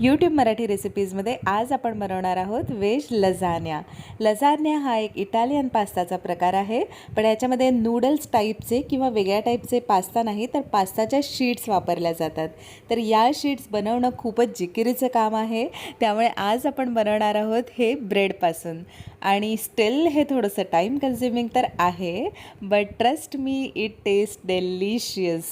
YouTube Marathi रेसिपीजमध्ये आज आपण बनवणार आहोत वेज लझान्या लझान्या हा एक इटालियन पास्ताचा प्रकार आहे. पण याच्यामध्ये नूडल्स टाईपचे किंवा वेगळ्या टाईपचे पास्ता नाही तर पास्ताच्या शीट्स वापरल्या जातात. तर या शीट्स बनवणं खूपच जिकिरीचं काम आहे. त्यामुळे आज आपण बनवणार आहोत हे ब्रेडपासून आणि स्टिल हे थोडंसं टाईम कन्झ्युमिंग तर आहे but trust me it taste delicious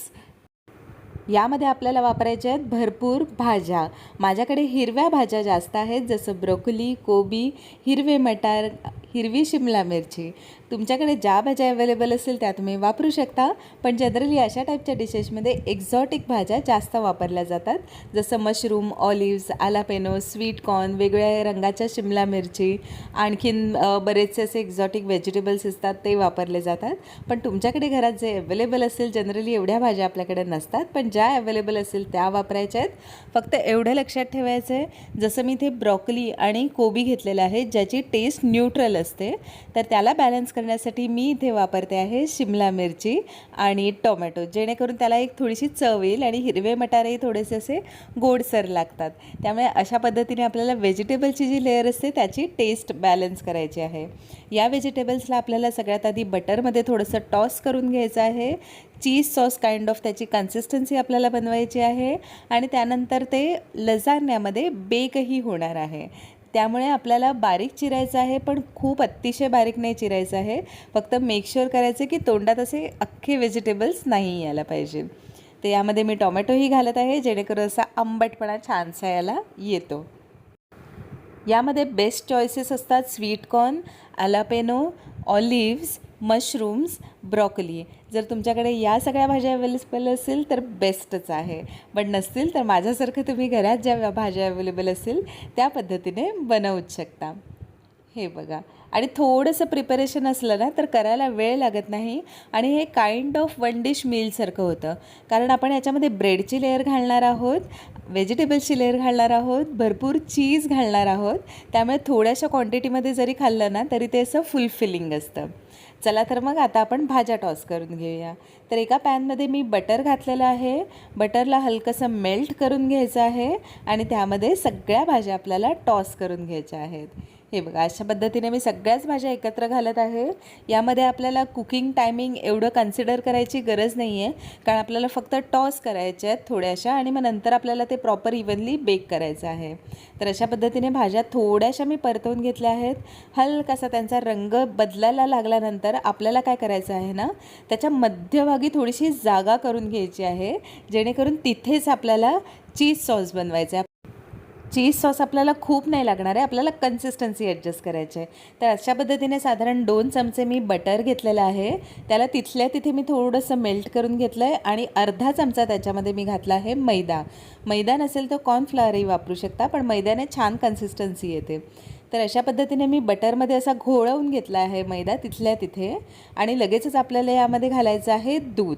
यामध्ये आपल्याला वापरायचे आहेत भरपूर भाज्या. माझ्याकडे हिरव्या भाज्या जास्त आहेत जसं ब्रोकोली कोबी हिरवे मटार हिरवी शिमला मिरची. तुमच्याकडे ज्या भाज्या अवेलेबल असेल त्या तुम्ही वापरू शकता. पण जनरली अशा टाईपच्या डिशेसमध्ये एक्झॉटिक भाज्या जास्त वापरल्या जातात. जसं mushroom olives jalapeno sweet corn वेगवेगळ्या रंगाच्या शिमला मिरची. आणखीन बरेचसे असे एक्झॉटिक व्हेजिटेबल्स असतात ते वापरले जातात. पण तुमच्याकडे घरात जे अवेलेबल असेल जनरली एवढ्या भाज्या आपल्याकडे नसतात. पण ज्या अवेलेबल असेल त्या वापरायच्या आहेत. फक्त एवढं लक्षात ठेवायचं आहे जसं मी इथे ब्रॉकली आणि कोबी घेतलेलं आहे ज्याची टेस्ट न्यूट्रल असते. तर त्याला बॅलन्स करण्यासाठी मी इथे वापरते आहे शिमला मिरची आणि टोमॅटो. जेणेकरून त्याला एक थोडीशी चव येईल आणि हिरवे मटारही थोडेसे असे गोडसर लागतात. त्यामुळे अशा पद्धतीने आपल्याला व्हेजिटेबलची जी लेअर असते त्याची टेस्ट बॅलन्स करायची आहे. या व्हेजिटेबल्सला आपल्याला सगळ्यात आधी बटरमध्ये थोडंसं टॉस करून घ्यायचं आहे. चीज सॉस काइंड ऑफ त्याची कन्सिस्टन्सी आपल्याला बनवायची आहे. आणि त्यानंतर ते लजाण्यामध्ये बेकही होणार आहे. त्यामुळे आपल्याला बारीक चिरायचं आहे पण खूप अतिशय बारीक नाही चिरायचं आहे. फक्त मेक करायचं की तोंडात असे अख्खे व्हेजिटेबल्स नाही यायला पाहिजे. तर यामध्ये मी टोमॅटोही घालत आहे जेणेकरून असा आंबटपणा छानसा याला येतो. यामध्ये बेस्ट चॉईसेस असतात sweet corn jalapeno olives mushrooms broccoli. जर तुमच्याकडे या सगळ्या भाज्या अवेलेबल असेल तर बेस्टच आहे. पण नसतील तर माझ्यासारखं तुम्ही घरात ज्या भाज्या अवेलेबल असेल त्या पद्धतीने बनवूच शकता. हे बघा. आणि थोडंसं प्रिपरेशन असलं ना तर करायला वेळ लागत नाही. आणि हे काइंड ऑफ वन डिश मीलसारखं होतं. कारण आपण याच्यामध्ये ब्रेडची लेअर घालणार आहोत व्हेजिटेबल्सची लेअर घालणार आहोत भरपूर चीज घालणार आहोत. त्यामुळे थोड्याशा क्वांटिटीमध्ये जरी खाल्लं ना तरी ते असं फुलफिलिंग असतं. चला तर मग आता आपण भाज्या टॉस करून घेऊया. तर एका पॅनमध्ये मी बटर घातलेलं आहे. बटरला हलकंसं मेल्ट करून घ्यायचं आहे. आणि त्यामध्ये सगळ्या भाज्या आपल्याला टॉस करून घ्यायच्या आहेत. हे बघा अशा पद्धतीने मी सगळ्याच भाज्या एकत्र घालत आहे. यामध्ये आपल्याला कुकिंग टायमिंग एवढं कन्सिडर करायची गरज नाही आहे कारण आपल्याला फक्त टॉस करायच्या आहेत थोड्याशा आणि मग नंतर आपल्याला ते प्रॉपर इव्हनली बेक करायचं आहे. तर अशा पद्धतीने भाज्या थोड्याशा मी परतवून घेतल्या आहेत. हलकासा त्यांचा रंग बदलायला लागल्यानंतर आपल्याला काय करायचं आहे ना त्याच्या मध्यभागी थोडीशी जागा करून घ्यायची आहे. जेणेकरून तिथेच आपल्याला चीज सॉस बनवायचा आहे. चीज सॉस आपल्याला खूप नाही लागणार आहे. आपल्याला कन्सिस्टन्सी ॲडजस्ट करायची आहे. तर अशा पद्धतीने साधारण दोन चमचे मी बटर घेतलेलं आहे. त्याला तिथल्या तिथे मी थोडंसं मेल्ट करून घेतलं आहे आणि अर्धा चमचा त्याच्यामध्ये मी घातला आहे मैदा. मैदा नसेल तर कॉर्नफ्लॉवरही वापरू शकता पण मैद्याने छान कन्सिस्टन्सी येते. तर अशा पद्धतीने मी बटरमध्ये असा घोळवून घेतला आहे मैदा तिथल्या तिथे. आणि लगेचच आपल्याला यामध्ये घालायचं आहे दूध.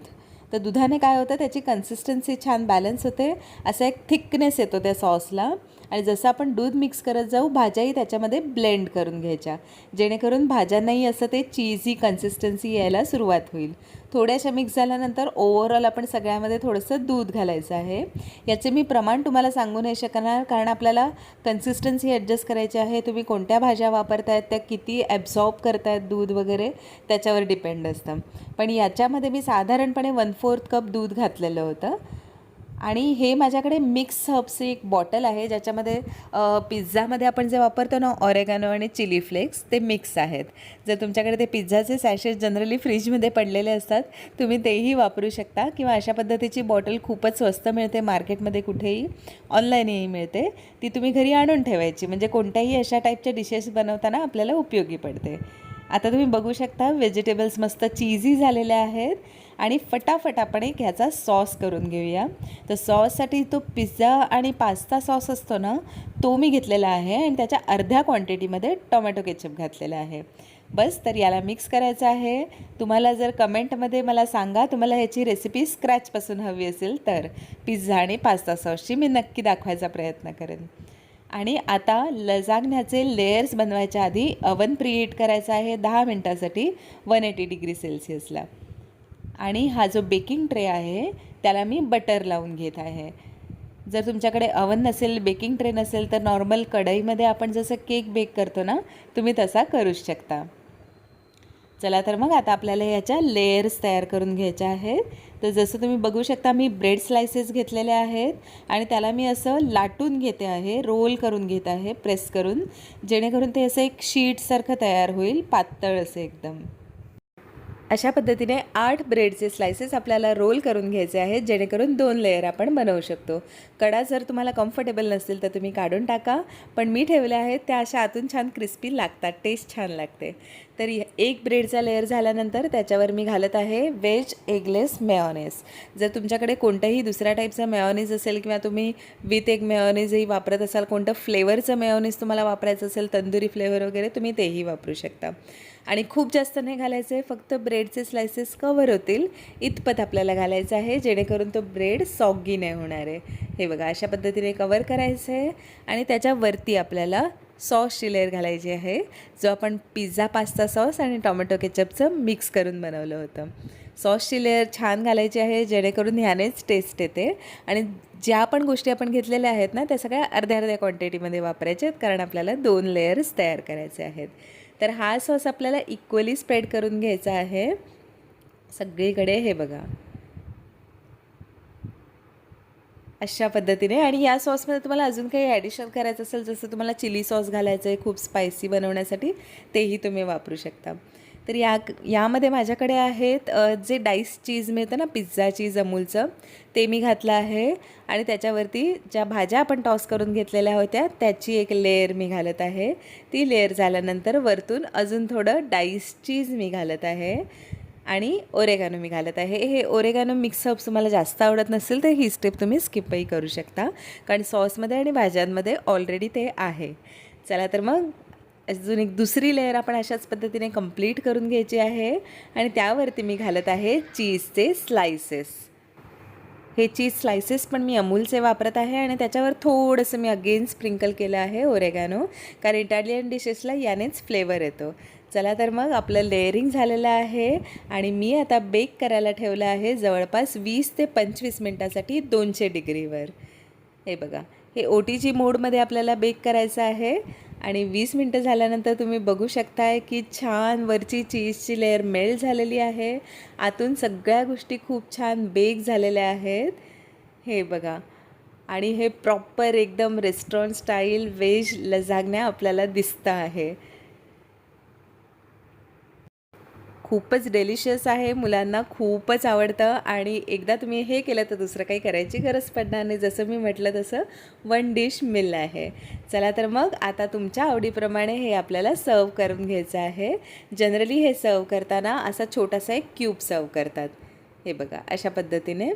तर दुधाने काय होतं त्याची कन्सिस्टन्सी छान बॅलन्स होते. असा एक थिकनेस येतो त्या सॉसला. आणि जसं आपण दूध मिक्स करत जाऊ भाज्याही त्याच्यामध्ये ब्लेंड करून घ्यायच्या. जेणेकरून भाज्यांनाही असं ते चीजी कन्सिस्टन्सी यायला सुरुवात होईल. थोड्याशा मिक्स झाल्यानंतर ओव्हरऑल आपण सगळ्यामध्ये थोडंसं दूध घालायचं आहे. याचे मी प्रमाण तुम्हाला सांगू नाही शकणार कारण आपल्याला कन्सिस्टन्सी ॲडजस्ट करायची आहे. तुम्ही कोणत्या भाज्या वापरतायत त्या किती ॲब्झॉर्ब करतायत दूध वगैरे त्याच्यावर डिपेंड असतं. पण याच्यामध्ये मी साधारणपणे वन फोर्थ कप दूध घातलेलं होतं. आणि हे माझ्याकडे मिक्स हर्ब्सची एक बॉटल आहे ज्याच्यामध्ये पिझ्झामध्ये आपण जे वापरतो ना ऑरेगॅनो आणि चिली फ्लेक्स ते मिक्स आहेत. जर तुमच्याकडे ते पिझ्झाचे सॅशेस जनरली फ्रीजमध्ये पडलेले असतात तुम्ही तेही वापरू शकता किंवा अशा पद्धतीची बॉटल खूपच स्वस्त मिळते मार्केटमध्ये कुठेही ऑनलाईनही मिळते. ती तुम्ही घरी आणून ठेवायची. म्हणजे कोणत्याही अशा टाईपच्या डिशेस बनवताना आपल्याला उपयोगी पडते. आता तुम्ही बघू शकता व्हेजिटेबल्स मस्त चीजी झालेल्या आहेत आणि फटाफट आपण एक ह्याचा सॉस करून घेऊया. तर सॉससाठी तो पिझ्झा आणि पास्ता सॉस असतो ना तो मी घेतलेला आहे आणि त्याच्या अर्ध्या क्वांटिटीमध्ये टोमॅटो केचप घातलेला आहे. बस तर याला मिक्स करायचं आहे. तुम्हाला जर कमेंटमध्ये मला सांगा तुम्हाला ह्याची रेसिपी स्क्रॅचपासून हवी असेल तर पिझ्झा आणि पास्ता सॉसची मी नक्की दाखवायचा प्रयत्न करेन. आणि आता लजागण्याचे लेयर्स बनवायच्या आधी अवन प्रीहीट करायचा आहे दहा मिनटासाठी वन एटी डिग्री सेल्सिअसला आणि हा जो बेकिंग ट्रे आहे त्याला मी बटर लावून घेत आहे. जर तुमच्याकडे अवन नसेल बेकिंग ट्रे नसेल तर नॉर्मल कढईमध्ये आपण जसं केक बेक करतो ना तुम्ही तसा करूच शकता. चला तर मग आता आपल्याला ह्याच्या लेयर्स तयार करून घ्यायच्या आहेत. तर जसं तुम्ही बघू शकता मी ब्रेड स्लायसेस घेतलेले आहेत आणि त्याला मी असं लाटून घेते आहे रोल करून घेत आहे प्रेस करून जेणेकरून ते असं एक शीटसारखं तयार होईल पातळ असं एकदम. अशा पद्धतीने आठ ब्रेडचे स्लायसेस आपल्याला रोल करून घ्यायचे आहेत जेणेकरून दोन लेअर आपण बनवू शकतो. कडा जर तुम्हाला कम्फर्टेबल नसतील तर तुम्ही काढून टाका पण मी ठेवल्या आहेत त्या अशा आतून छान क्रिस्पी लागतात टेस्ट छान लागते. तर एक ब्रेडचा लेअर झाल्यानंतर त्याच्यावर मी घालत आहे व्हेज एगलेस मेऑनेस जर तुमच्याकडे कोणत्याही दुसऱ्या टाईपचा मेऑनीज असेल किंवा तुम्ही विथ एग मेऑनीजही वापरत असाल कोणतं फ्लेवरचं मेऑनीज तुम्हाला वापरायचं असेल तंदुरी फ्लेवर वगैरे तुम्ही तेही वापरू शकता. आणि खूप जास्त नाही घालायचं आहे फक्त ब्रेडचे स्लायसेस कवर होतील. इतपत आपल्याला घालायचं आहे जेणेकरून तो ब्रेड सॉगी नाही होणार आहे. हे बघा अशा पद्धतीने कवर करायचं आहे आणि त्याच्यावरती आपल्याला सॉसची लेअर घालायची आहे जो आपण पिझ्झा पास्ता सॉस आणि टोमॅटो केचपचं मिक्स करून बनवलं होतं. सॉसची लेअर छान घालायची आहे जेणेकरून ह्यानेच टेस्ट येते. आणि ज्या पण गोष्टी आपण घेतलेल्या आहेत ना त्या सगळ्या अर्ध्या अर्ध्या क्वांटिटीमध्ये वापरायच्या आहेत कारण आपल्याला दोन लेयर्स तयार करायचे आहेत. तर हा सॉस आपल्याला इक्वली स्प्रेड करून घ्यायचा आहे. सगळीकडे हे बघा. अशा पद्धतीने आणि या सॉसमध्ये तुम्हाला अजून काही ॲडिशन करायचं असेल जसं तुम्हाला चिली सॉस घालायचं आहे खूप स्पायसी बनवण्यासाठी तेही तुम्ही वापरू शकता. तर या यामध्ये माझ्याकडे आहेत जे डाईस चीज मिळतं ना पिझ्झा चीज अमूलचं ते मी घातलं आहे. आणि त्याच्यावरती ज्या भाज्या आपण टॉस करून घेतलेल्या होत्या त्याची एक लेअर मी घालत आहे. ती लेअर झाल्यानंतर वरतून अजून थोडं डाईस चीज मी घालत आहे. आणि ओरेगानो मी घालत आहे. हे ओरेगानो मिक्सअप्स तुम्हाला जास्त आवडत नसेल तर ही स्टेप तुम्ही स्किपही करू शकता. कारण सॉसमध्ये आणि भाज्यांमध्ये ऑलरेडी ते आहे. चला तर मग अजून एक दुसरी लेअर आपण अशाच पद्धतीने कंप्लीट करून घ्यायची आहे. आणि त्यावरती मी घालत आहे चीजचे स्लायसेस हे चीज स्लायसेस पण मी अमूलचे वापरत आहे आणि त्याच्यावर थोडंसं मी अगेन स्प्रिंकल केलं आहे ओरेगॅनो कारण इटालियन डिशेसला यानेच फ्लेवर येतो. चला तर मग आपलं लेअरिंग झालेलं आहे आणि मी आता बेक करायला ठेवलं आहे जवळपास वीस ते पंचवीस मिनटासाठी दोनशे डिग्रीवर. हे बघा हे ओ टी जी मोडमध्ये आपल्याला बेक करायचं आहे. आणि वीस मिनटं झाल्यानंतर तुम्ही बघू शकताय की छान वरची चीजची लेअर मेल्ट झालेली आहे. आतून सगळ्या गोष्टी खूप छान बेक झालेल्या आहेत. हे बघा. आणि हे प्रॉपर एकदम रेस्टॉरंट स्टाईल व्हेज लजागण्या आपल्याला दिसतं आहे. खूपच डेलिशियस आहे मुलांना खूपच आवडतं आणि एकदा तुम्ही हे केलं तर दुसरं काही करायची गरज पडणार नाही. जसं मी म्हटलं तसं वन डिश मिल आहे. चला तर मग आता तुमच्या आवडीप्रमाणे हे आपल्याला सर्व करून घ्यायचं आहे. जनरली हे सर्व करताना असा छोटासा एक क्यूब सर्व करतात. हे बघा अशा पद्धतीने.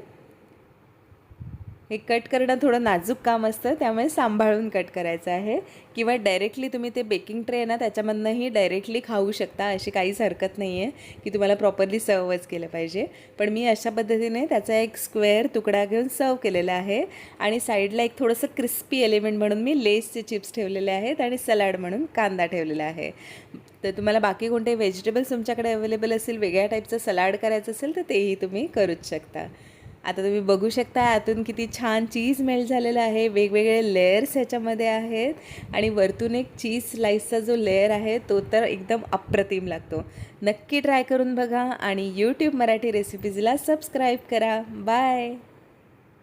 हे कट करणं थोडं नाजूक काम असतं त्यामुळे सांभाळून कट करायचं आहे. किंवा डायरेक्टली तुम्ही ते बेकिंग ट्रे ना त्याच्यामधनंही डायरेक्टली खाऊ शकता अशी काहीच हरकत नाही आहे की तुम्हाला प्रॉपरली सर्वच केलं पाहिजे. पण मी अशा पद्धतीने त्याचा एक स्क्वेअर तुकडा घेऊन सर्व केलेला आहे. आणि साईडला एक थोडंसं क्रिस्पी एलिमेंट म्हणून मी लेसचे चिप्स ठेवलेले आहेत आणि सलाड म्हणून कांदा ठेवलेला आहे. तर तुम्हाला बाकी कोणते व्हेजिटेबल्स तुमच्याकडे अवेलेबल असेल वेगळ्या टाईपचं सलाड करायचं असेल तर तेही तुम्ही करूच शकता. आता तुम्ही बघू शकता आतून किती छान चीज मेल्ट झालेलं आहे. वेगवेगळे लेयर्स ह्याच्यामध्ये आहेत. आणि वरतून एक चीज स्लाईसचा जो लेअर आहे तो तर एकदम अप्रतिम लागतो. नक्की ट्राय करून बघा आणि यूट्यूब मराठी रेसिपीजला सबस्क्राईब करा. बाय